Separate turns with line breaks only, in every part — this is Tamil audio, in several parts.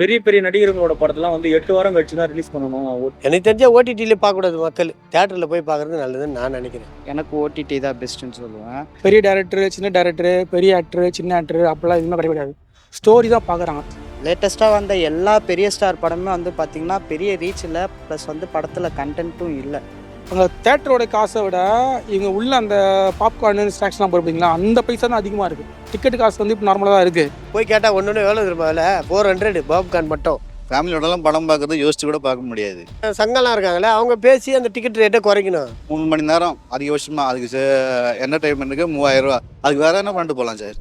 பெரிய பெரிய நடிகர்களோட படத்தெல்லாம் வந்து எட்டு வாரம் கழிச்சு தான் ரிலீஸ் பண்ணணும்
எனக்கு தெரிஞ்ச ஓடிடியில் பார்க்கக்கூடாது மக்கள். தேட்டரில் போய் பார்க்குறது நல்லதுன்னு நான் நினைக்கிறேன்.
எனக்கு ஓடிடி தான் பெஸ்ட்டுன்னு சொல்லுவேன்.
பெரிய டேரக்டர் சின்ன டேரக்டர் பெரிய ஆக்டர் சின்ன ஆக்டர் அப்படிலாம் எதுவுமே கிடையாது. ஸ்டோரி தான் பார்க்குறாங்க.
லேட்டஸ்ட்டாக வந்த எல்லா பெரிய ஸ்டார் படமே வந்து பார்த்திங்கன்னா பெரிய ரீச் இல்லை ப்ளஸ் வந்து படத்தில் கண்டென்ட்டும் இல்லை.
அந்த தேட்டரோட காசை விட இவங்க உள்ள அந்த பாப்கார்னு ஸ்நாக்ஸ்லாம் போடுறீங்களா? அந்த பைசா தான் அதிகமாக இருக்குது டிக்கெட் காசு வந்து இப்போ நார்மலாக தான் இருக்குது
போய் கேட்டால் ஒன்று ஒன்று எவ்வளோ திரும்ப விலை? ஃபோர் ஹண்ட்ரட் பாப்கார்ன் மட்டும்.
ஃபேமிலியோடலாம் படம் பார்க்கறது யோசிச்சு கூட பார்க்க முடியாது.
சங்கம்லாம் இருக்காங்களே அவங்க பேசி அந்த டிக்கெட் ரேட்டை குறைக்கணும்.
மூணு மணி நேரம் அதிகபட்சமாக அதுக்கு என்டர்டைன்மெண்ட்டுக்கு மூவாயிரம் ரூபா. அதுக்கு வேற என்ன பண்ணிட்டு போகலாம் சார்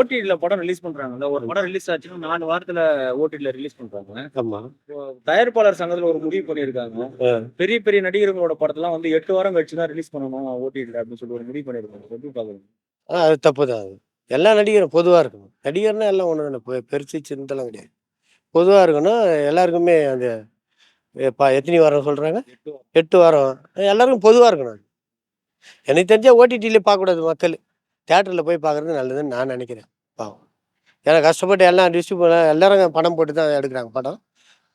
ஓடிடில படம் ரிலீஸ் பண்றாங்கல்ல. ஒரு படம் ரிலீஸ் ஆச்சுன்னா நாலு வாரத்துல ஓடிடில ரிலீஸ் பண்றாங்க.
ஆமாம்
தயாரிப்பாளர் சங்கத்துல ஒரு முடிவு பண்ணியிருக்காங்க. பெரிய பெரிய நடிகர்களோட படத்தெல்லாம் வந்து எட்டு வாரம் கழிச்சு தான் ரிலீஸ் பண்ணணும் ஓடிடில அப்படின்னு சொல்லி ஒரு முடிவு பண்ணியிருக்காங்க. எப்படி பாக்குறீங்க
அது தப்பு தான் அது எல்லா நடிகரும் பொதுவாக இருக்கணும். நடிகர்னா எல்லாம் ஒன்று தானே பெருசு சின்னதெல்லாம் கிடையாது. பொதுவாக இருக்கணும். எல்லாருக்குமே அந்த இப்போ எத்தனை வாரம் சொல்கிறாங்க
எட்டு வாரம்.
எல்லாருக்கும் பொதுவாக இருக்கணும் அது. எனக்கு தெரிஞ்ச ஓடிடியில் பார்க்கக்கூடாது மக்கள். தேட்டரில் போய் பார்க்குறது நல்லதுன்னு நான் நினைக்கிறேன். பாவம். ஏன்னா கஷ்டப்பட்டு எல்லாம் டிஸ்ட்ரிபியூட் எல்லாரும் பணம் போட்டு தான் எடுக்கிறாங்க படம்.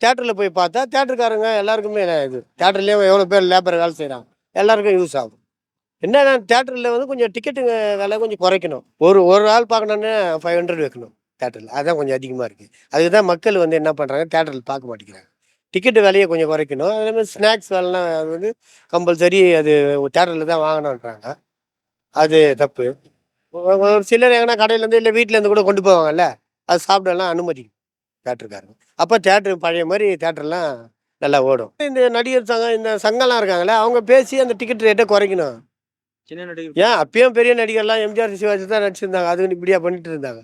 தேட்டரில் போய் பார்த்தா தேட்டருக்காரங்க எல்லாருக்குமே இது? தேட்டர்லேயும் எவ்வளோ பேர் லேபர் வேலை செய்கிறாங்க எல்லாருக்கும் யூஸ் ஆகும். என்னன்னா தேட்டரில் வந்து கொஞ்சம் டிக்கெட்டுங்க விலை கொஞ்சம் குறைக்கணும். ஒரு ஒரு ஆள் பார்க்கணுன்னு ஃபைவ் ஹண்ட்ரட் வைக்கணும் தேட்டரில் அதுதான் கொஞ்சம் அதிகமாக இருக்குது அதுக்கு தான் மக்கள் வந்து என்ன பண்ணுறாங்க தேட்டரில் பார்க்க மாட்டேங்கிறாங்க. டிக்கெட்டு விலையை கொஞ்சம் குறைக்கணும். அதே மாதிரி ஸ்நாக்ஸ் விலைலாம் அது வந்து கம்பல்சரி அது தேட்டரில் தான் வாங்கணுன்றாங்க அது தப்பு. ஒரு சிலர் எங்கன்னா கடையிலேருந்து இல்லை வீட்டிலேருந்து கூட கொண்டு போவாங்கல்ல. அது சாப்பிடலாம் அனுமதி. தேட்டருக்காரங்க அப்போ தேட்டரு பழைய மாதிரி தேட்டர்லாம் நல்லா ஓடும். இந்த நடிகர் சங்கம் இந்த சங்கம்லாம் இருக்காங்களே அவங்க பேசி அந்த டிக்கெட் ரேட்டை குறைக்கணும்.
சின்ன நடிகர்
ஏன்? அப்பயும் பெரிய நடிகர்லாம் எம்ஜிஆர் சிவாஜி தான் நடிச்சிருந்தாங்க. அதுக்கு இப்படியா பண்ணிட்டு இருந்தாங்க.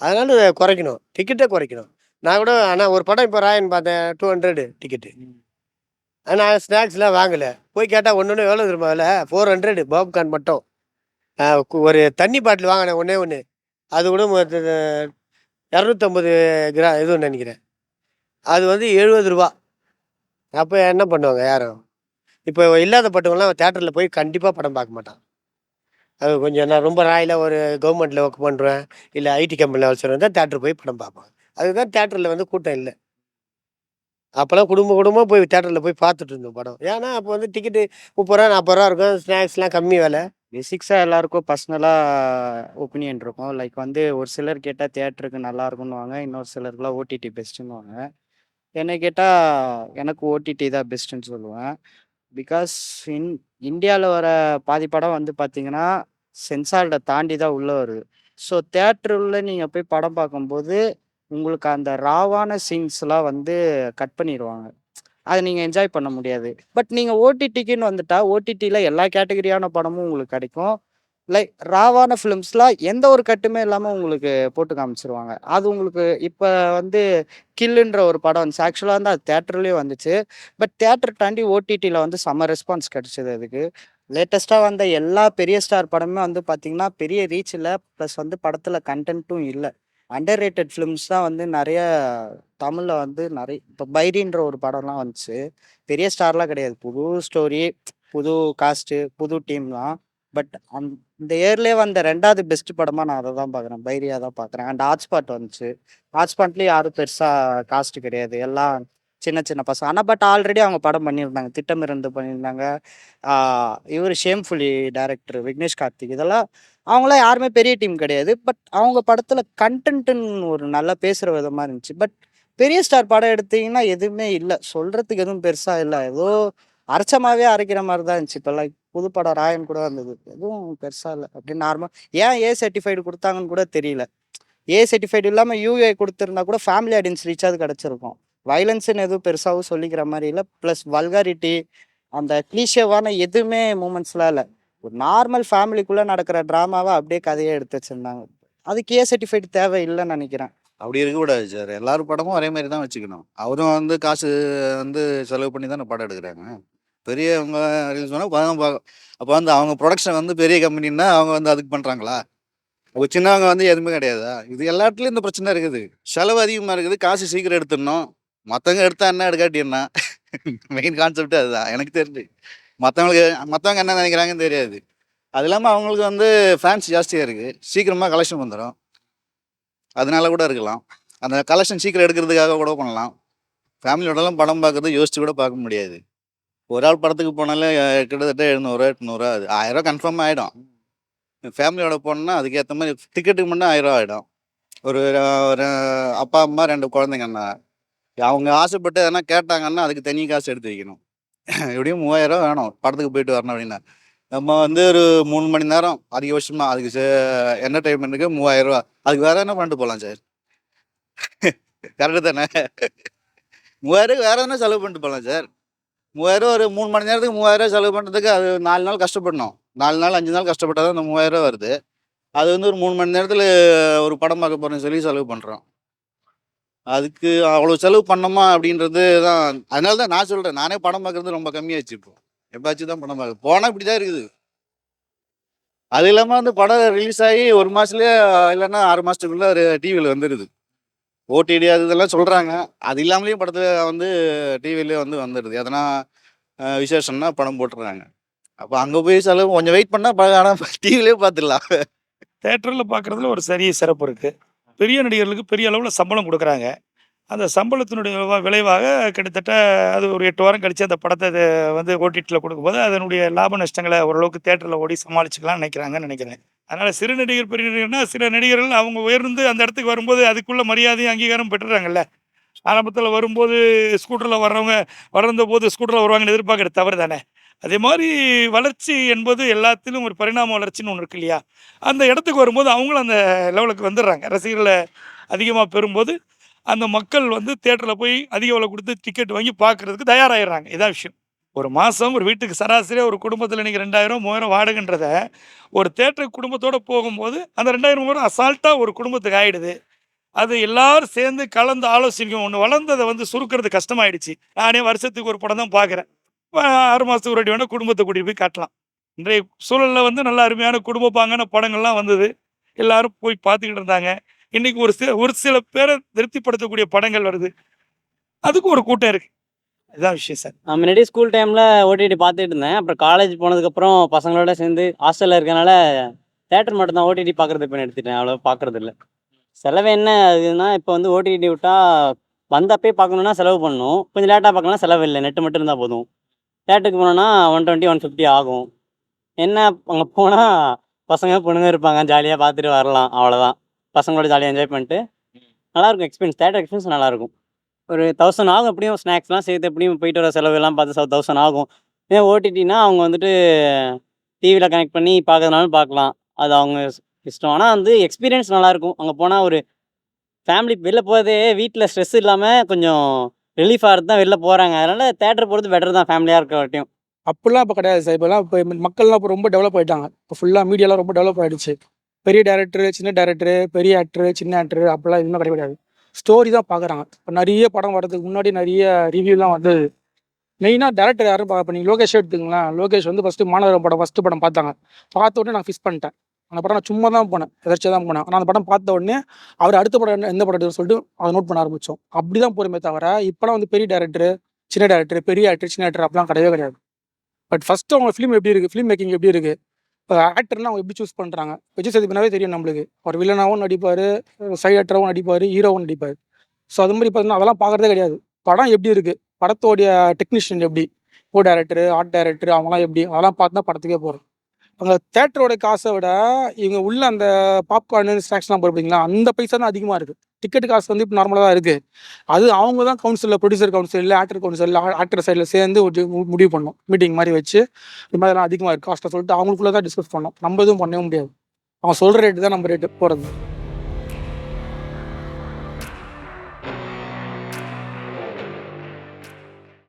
அதனால குறைக்கணும். டிக்கெட்டே குறைக்கணும். நான் கூட ஆனால் ஒரு படம் இப்போ ராயன் பார்த்தேன் டூ ஹண்ட்ரடு டிக்கெட்டு நான் ஸ்நாக்ஸ்லாம் வாங்கலை. போய் கேட்டால் ஒன்று ஒன்று எவ்வளோ திரும்ப விலை? ஃபோர் ஹண்ட்ரடு பாப்கார்ன் மட்டும். ஒரு தண்ணி பாட்டில் வாங்கினேன் ஒன்றே ஒன்று அது கூட இரநூத்தம்பது கிரா இதுன்னு நினைக்கிறேன். அது வந்து எழுபது ரூபா. அப்போ என்ன பண்ணுவாங்க யாரும்? இப்போ இல்லாதப்பட்டவங்களாம் தேட்டரில் போய் கண்டிப்பாக படம் பார்க்க மாட்டான். அது கொஞ்சம் நான் ரொம்ப ராயில் ஒரு கவர்மெண்ட்டில் ஒர்க் பண்ணுறேன் இல்லை ஐடி கம்பெனியில் வேலை செய்கிறேன் தான் தேட்டர் போய் படம் பார்ப்பாங்க. அதுதான் தேட்டரில் வந்து கூட்டம் இல்லை. அப்போல்லாம் குடும்ப குடும்பமாக போய் தேட்டரில் போய் பார்த்துட்டு இருந்தோம் படம். ஏன்னா அப்போ வந்து டிக்கெட்டு முப்பது ரூபா நாற்பது ரூபா இருக்கும் ஸ்நாக்ஸ்லாம் கம்மி விலை.
பேசிக்ஸாக எல்லாருக்கும் பர்சனலாக ஒப்பீனியன் இருக்கும். லைக் வந்து ஒரு சிலர் கேட்டால் தியேட்டருக்கு நல்லா இருக்குன்னுவாங்க இன்னொரு சிலருக்குலாம் ஓடிடி பெஸ்ட்டுன்னுவாங்க என்னை கேட்டால் எனக்கு ஓடிடி தான் பெஸ்ட்டுன்னு சொல்லுவேன். பிகாஸ் இன் இந்தியாவில் வர பாதி படம் வந்து பார்த்தீங்கன்னா சென்சார்டை தாண்டி தான் உள்ளே வருது. ஸோ தேட்டருள்ள நீங்கள் போய் படம் பார்க்கும்போது உங்களுக்கு அந்த ராவான சீன்ஸ்லாம் வந்து கட் பண்ணிடுவாங்க அதை நீங்கள் என்ஜாய் பண்ண முடியாது. பட் நீங்கள் ஓடிடிக்குன்னு வந்துட்டா ஓடிடியில் எல்லா கேட்டகரியான படமும் உங்களுக்கு கிடைக்கும். லைக் ராவான ஃபிலிம்ஸ்லாம் எந்த ஒரு கட்டுமே இல்லாமல் உங்களுக்கு போட்டு காமிச்சிருவாங்க. அது உங்களுக்கு இப்போ வந்து கில்லுன்ற ஒரு படம் வந்துச்சு. ஆக்சுவலாக வந்து அது தேட்டர்லேயும் வந்துச்சு. பட் தேட்டர் தாண்டி ஓடிடியில் வந்து செம்ம ரெஸ்பான்ஸ் கிடச்சிது அதுக்கு. லேட்டஸ்ட்டாக வந்த எல்லா பெரிய ஸ்டார் படமே வந்து பார்த்திங்கன்னா பெரிய ரீச் இல்லை ப்ளஸ் வந்து படத்தில் கண்டென்ட்டும் இல்லை. அண்டர் ரேட்டட் ஃபிலிம்ஸ் தான் வந்து நிறைய தமிழில் வந்து நிறைய இப்போ பைரின்ற ஒரு படம்லாம் வந்துச்சு. பெரிய ஸ்டார்லாம் கிடையாது. புது ஸ்டோரி புது காஸ்ட்டு புது டீம் தான் பட் அந் இந்த இயர்லேயே வந்த ரெண்டாவது பெஸ்ட் படமாக நான் அதை தான் பார்க்குறேன். பைரியா தான் பார்க்குறேன். அண்ட் ஹாட்ஸ்பாட் வந்துச்சு. ஹாட்ஸ்பாட்லேயும் யாரும் பெருசாக காஸ்ட் கிடையாது. எல்லாம் சின்ன சின்ன பசங்க. ஆனால் பட் ஆல்ரெடி அவங்க படம் பண்ணியிருந்தாங்க. திட்டமிருந்து பண்ணியிருந்தாங்க. இவர் ஷேம்ஃபுல்லி டைரக்டர் விக்னேஷ் கார்த்திக். இதெல்லாம் அவங்களாம் யாருமே பெரிய டீம் கிடையாது. பட் அவங்க படத்தில் கண்டென்ட்டுன்னு ஒரு நல்லா பேசுகிற விதமாக இருந்துச்சு. பட் பெரிய ஸ்டார் படம் எடுத்தீங்கன்னா எதுவுமே இல்லை. சொல்கிறதுக்கு எதுவும் பெருசாக இல்லை. ஏதோ அரைச்சமாகவே அரைக்கிற மாதிரி தான் இருந்துச்சு. இப்போ லைக் புது படம் ராயன் கூட வந்தது. எதுவும் பெருசாக இல்லை. அப்படின்னு நார்மல் ஏன் ஏ சர்டிஃபைடு கொடுத்தாங்கன்னு கூட தெரியல. ஏ சர்டிஃபைடு இல்லாமல் யூஏ கொடுத்துருந்தா கூட ஃபேமிலி ஆடியன்ஸ் ஆகுது கிடச்சிருக்கும். வைலன்ஸ்ன்னு எதுவும் பெருசாகவும் சொல்லிக்கிற மாதிரி இல்லை. ப்ளஸ் வல்காரிட்டி அந்த கிளீஷேவான எதுவுமே மூமெண்ட்ஸ்லாம் இல்லை. ஒரு நார்மல் ஃபேமிலிக்குள்ளே நடக்கிற ட்ராமாவை அப்படியே கதையை எடுத்து வச்சுருந்தாங்க. அதுக்கு ஏ சர்டிஃபைட் தேவை இல்லைன்னு நினைக்கிறேன்.
அப்படி இருக்கக்கூடாது சார் எல்லாரும் படமும் ஒரே மாதிரி தான் வச்சுக்கணும். அவரும் வந்து காசு வந்து செலவு பண்ணி தானே படம் எடுக்கிறாங்க. பெரியவங்க சொன்னால் பண்ணால் அப்போ வந்து அவங்க ப்ரொடக்ஷன் வந்து பெரிய கம்பெனின்னா அவங்க வந்து அதுக்கு பண்ணுறாங்களா அப்போ சின்னவங்க வந்து எதுவுமே கிடையாதா? இது எல்லா இடத்துலையும் இந்த பிரச்சனை இருக்குது. செலவு அதிகமாக இருக்குது. காசு சீக்கிரம் எடுத்துடணும். மற்றவங்க எடுத்தா என்ன எடுக்காட்டி என்ன? மெயின் கான்செப்டே அதுதான். எனக்கு தெரிஞ்சு. மற்றவங்களுக்கு மற்றவங்க என்ன நினைக்கிறாங்கன்னு தெரியாது. அது இல்லாமல் அவங்களுக்கு வந்து ஃபேன்ஸ் ஜாஸ்தியாக இருக்குது சீக்கிரமாக கலெக்ஷன் வந்துடும் அதனால கூட இருக்கலாம். அந்த கலெக்ஷன் சீக்கிரம் எடுக்கிறதுக்காக கூட பண்ணலாம். ஃபேமிலியோடலாம் படம் பார்க்குறது யோசிச்சு கூட பார்க்க முடியாது. ஒரு ஆள் படத்துக்கு போனாலே கிட்டத்தட்ட எழுநூறுவா எட்நூறுவா அது ஆயிரம் கன்ஃபார்ம் ஆகிடும் ஃபேமிலியோட போனோம்னா அதுக்கேற்ற மாதிரி டிக்கெட்டுக்கு மட்டும் ஆயிரம் ஆகிடும் ஒரு ஒரு அப்பா அம்மா ரெண்டு குழந்தைங்கன்னா அவங்க ஆசைப்பட்டு எதனா கேட்டாங்கன்னா அதுக்கு தனி காசு எடுத்து வைக்கணும். எப்படியும் மூவாயிரம் வேணும். படத்துக்கு போயிட்டு வரணும் அப்படின்னா. நம்ம வந்து ஒரு மூணு மணி நேரம் அதிகபட்சமா அதுக்கு என்டர்டைன்மெண்ட்டுக்கு மூவாயிரம் ரூபா. அதுக்கு வேற என்ன பண்ணிட்டு போகலாம் சார்? கரெக்டு தானே? மூவாயிரம் வேற என்ன செலவு பண்ணிட்டு போகலாம் சார்? மூவாயிரம் ஒரு மூணு மணி நேரத்துக்கு மூவாயிரம் செலவு பண்ணுறதுக்கு அது நாலு நாள் கஷ்டப்படணும். நாலு நாள் அஞ்சு நாள் கஷ்டப்பட்டால் தான் அந்த மூவாயிரம் வருது. அது வந்து ஒரு மூணு மணி நேரத்தில் ஒரு படம் பார்க்க போகிறேன்னு சொல்லி செலவு பண்ணுறோம் அதுக்கு அவ்வளோ செலவு பண்ணோமா அப்படின்றது தான். அதனால தான் நான் சொல்கிறேன் நானே படம் பார்க்குறது ரொம்ப கம்மியாச்சு இப்போ. எப்பாச்சும் தான் படம் பார்க்க போனால் இப்படி தான் இருக்குது. அது இல்லாமல் வந்து படம் ரிலீஸ் ஆகி ஒரு மாதத்துலேயே இல்லைன்னா ஆறு மாதத்துக்குள்ளே டிவியில் வந்துடுது ஓடிடி அது இதெல்லாம் சொல்கிறாங்க அது இல்லாமலேயும் படத்தில் வந்து டிவிலே வந்து வந்துடுது எதனா விசேஷம்னா படம் போட்டுடுறாங்க அப்போ அங்கே போய் செலவு கொஞ்சம் வெயிட் பண்ணால் ஆனால் டிவிலே பார்த்துடலாம்.
தேட்டரில் பார்க்குறதுல ஒரு சரிய சிறப்பு இருக்குது பெரிய நடிகர்களுக்கு பெரிய அளவில் சம்பளம் கொடுக்குறாங்க. அந்த சம்பளத்தினுடைய விளைவாக கிட்டத்தட்ட அது ஒரு எட்டு வாரம் கழித்து அந்த படத்தை வந்து ஓடிடியில் கொடுக்கும்போது அதனுடைய லாப நஷ்டங்களை ஓரளவுக்கு தேட்டரில் ஓடி சமாளிச்சுக்கலாம்னு நினைக்கிறாங்கன்னு நினைக்கிறேன். அதனால் சிறு நடிகர் பெரிய நடிகர்னா சில நடிகர்கள் அவங்க உயர்ந்து அந்த இடத்துக்கு வரும்போது அதுக்குள்ள மரியாதையும் அங்கீகாரம் பெற்றுறாங்கல்ல. ஆரம்பத்தில் வரும்போது ஸ்கூட்டரில் வர்றவங்க வளர்ந்த போது ஸ்கூட்டரில் வருவாங்கன்னு எதிர்பார்க்குறது தவறு தானே அதே மாதிரி வளர்ச்சி என்பது எல்லாத்திலும் ஒரு பரிணாம வளர்ச்சின்னு ஒன்று இருக்கு இல்லையா? அந்த இடத்துக்கு வரும்போது அவங்களும் அந்த லெவலுக்கு வந்துடுறாங்க. ரசிகர்களை அதிகமாக பெறும்போது அந்த மக்கள் வந்து தேட்டரில் போய் அதிக விலை கொடுத்து டிக்கெட் வாங்கி பார்க்குறதுக்கு தயாராகிடுறாங்க இதான் விஷயம். ஒரு மாதம் ஒரு வீட்டுக்கு சராசரியாக ஒரு குடும்பத்தில் நீங்கள் ரெண்டாயிரம் மூவாயிரம் வாடகைன்றத ஒரு தேட்டர் குடும்பத்தோடு போகும்போது அந்த ரெண்டாயிரம் மூவாயிரம் அசால்ட்டாக ஒரு குடும்பத்துக்கு ஆகிடுது அது எல்லாரும் சேர்ந்து கலந்து ஆலோசிக்கும். ஒன்று வளர்ந்ததை வந்து சுருக்கிறது கஷ்டமாயிடுச்சு. நானே வருஷத்துக்கு ஒரு படம் தான் பார்க்குறேன். ஆறு மாதத்துக்கு ஒரு வேணால் குடும்பத்தை கூட்டிகிட்டு போய் காட்டலாம். இன்றைய சூழலில் வந்து நல்ல அருமையான குடும்ப பாங்கான படங்கள்லாம் வந்தது. எல்லாரும் போய் பார்த்துக்கிட்டு இருந்தாங்க. இன்னைக்கு ஒரு சில ஒரு சில பேரை திருப்திப்படுத்தக்கூடிய படங்கள் வருது. அதுக்கு ஒரு கூட்டம் இருக்கு. இதுதான் விஷயம் சார்.
நான் முன்னாடி ஸ்கூல் டைமில் ஓடிடி பார்த்துட்டு இருந்தேன். அப்புறம் காலேஜ் போனதுக்கப்புறம் பசங்களோட சேர்ந்து ஹாஸ்டலில் இருக்கனால தேட்டர் மட்டும் தான் ஓடிடி பார்க்குறது இப்போ எடுத்துட்டேன். அவ்வளோ பார்க்குறது இல்லை. செலவு என்ன அதுனால் இப்போ வந்து ஓடிடி விட்டால் வந்தப்பே பார்க்கணுன்னா செலவு பண்ணணும். கொஞ்சம் லேட்டாக பார்க்கலாம் செலவு இல்லை. நெட்டு மட்டும் இருந்தால் போதும். தேட்டருக்கு போனோன்னா ஒன் டுவெண்ட்டி ஒன் ஃபிஃப்டி ஆகும். என்ன அங்கே போனால் பசங்க பொண்ணுங்க இருப்பாங்க ஜாலியாக பார்த்துட்டு வரலாம் அவ்வளோதான் பசங்களோட ஜாலியாக என்ஜாய் பண்ணிட்டு நல்லாயிருக்கும் எக்ஸ்பீரியன்ஸ் தேட்டர் எக்ஸ்பீரியன்ஸ் நல்லாயிருக்கும். ஒரு தௌசண்ட் ஆகும் எப்படியும் ஸ்நாக்ஸ்லாம் சேர்த்து எப்படியும் போயிட்டு வர செலவு எல்லாம் பார்த்து தௌசண்ட் ஆகும். இதே ஓடிடினா அவங்க வந்துட்டு டிவியில் கனெக்ட் பண்ணி பார்க்கறதுனாலும் பார்க்கலாம். அது அவங்க இஷ்டம். ஆனால் வந்து எக்ஸ்பீரியன்ஸ் நல்லாயிருக்கும். அங்கே போனால் ஒரு ஃபேமிலி வெளில போகிறதே வீட்டில் ஸ்ட்ரெஸ் இல்லாமல் கொஞ்சம் ரிலீஃப் ஆகிறது தான் வெளில போகிறாங்க அதனால் தேட்டர் போகிறது பெட்டர் தான் ஃபேமிலியாக இருக்க வரையும்
அப்படிலாம் இப்போ கிடையாது சார் இப்போலாம் இப்போ மக்கள்லாம் இப்போ ரொம்ப டெவலப் ஆகிட்டாங்க இப்போ ஃபுல்லாக மீடியாலாம் ரொம்ப டெவலப் ஆகிடுச்சு பெரிய டேரக்டரு சின்ன டேரக்டரு பெரிய ஆக்டரு சின்ன ஆக்டரு அப்படிலாம் எதுவுமே கிடையாது. ஸ்டோரி தான் பார்க்குறாங்க இப்போ நிறைய படம் வர்றதுக்கு முன்னாடி நிறைய ரிவ்யூலாம் வந்தது. மெயினாக டேரக்டர் யாரும் பார்க்க இப்போ நீங்கள் லோகேஷ் எடுத்துங்களேன் லோகேஷ் வந்து ஃபஸ்ட்டு மாணவர் படம் ஃபஸ்ட்டு படம் பார்த்தாங்க. பார்த்த உடனே நான் ஃபிக்ஸ் பண்ணிட்டேன். அந்த படம் நான் சும்மா தான் போனேன் எதாச்சும் தான் போனேன். ஆனால் அந்த படம் பார்த்த உடனே அவர் அடுத்த படம் என்ன- எந்த படம் எடுக்கணும்னு சொல்லிட்டு அதை நோட் பண்ண ஆரம்பித்தோம் அப்படி தான் போகிறோமே தவிர இப்போலாம் வந்து பெரிய டேரக்டர் சின்ன டேரக்டர் பெரிய ஆக்டர் சின்ன ஆக்டர் அப்படிலாம் கிடையவே கிடையாது. பட் ஃபஸ்ட்டு அவங்க ஃபிலிம் எப்படி இருக்குது ஃபிலிம் மேக்கிங் எப்படி இருக்குது இப்போ ஆக்டர்லாம் அவங்க எப்படி சூஸ் பண்ணுறாங்க விஜய் சேதுபதினாவே தெரியும் நம்மளுக்கு. அவர் வில்லனாகவும் நடிப்பார் சைட் ஆக்டராகவும் நடிப்பார் ஹீரோவும் நடிப்பார். ஸோ அது மாதிரி பார்த்தீங்கன்னா அதெல்லாம் பார்க்குறதே கிடையாது. படம் எப்படி இருக்குது படத்தோடைய டெக்னீஷியன் எப்படி கோ டேரக்டர் ஆர்ட் டேரக்டர் அவங்களாம் எப்படி அதெல்லாம் பார்த்து தான் படத்துக்கே போகிறோம் அங்கே தேட்டரோட காசை விட இவங்க உள்ள அந்த பாப்கார்னு ஸ்நாக்ஸ்லாம் போடுறீங்களா அந்த பைசா தான் அதிகமாக இருக்குது டிக்கெட் காசு வந்து இப்போ நார்மலாக தான் இருக்குது அது அவங்க தான் கவுன்சிலில் ப்ரொடியூசர் கவுன்சில் இல்லை ஆக்டர் கவுன்சில் ஆக்டர் சைடில் சேர்ந்து ஒரு முடிவு பண்ணோம் மீட்டிங் மாதிரி வச்சு இது மாதிரிலாம் அதிகமாக இருக்குது காஸ்ட்டை சொல்லிட்டு அவங்களுக்குள்ளே தான் டிஸ்கஸ் பண்ணோம் நம்ம எதுவும் பண்ணவே முடியாது. அவங்க சொல்கிற ரேட்டு தான் நம்ம ரேட்டு போகிறது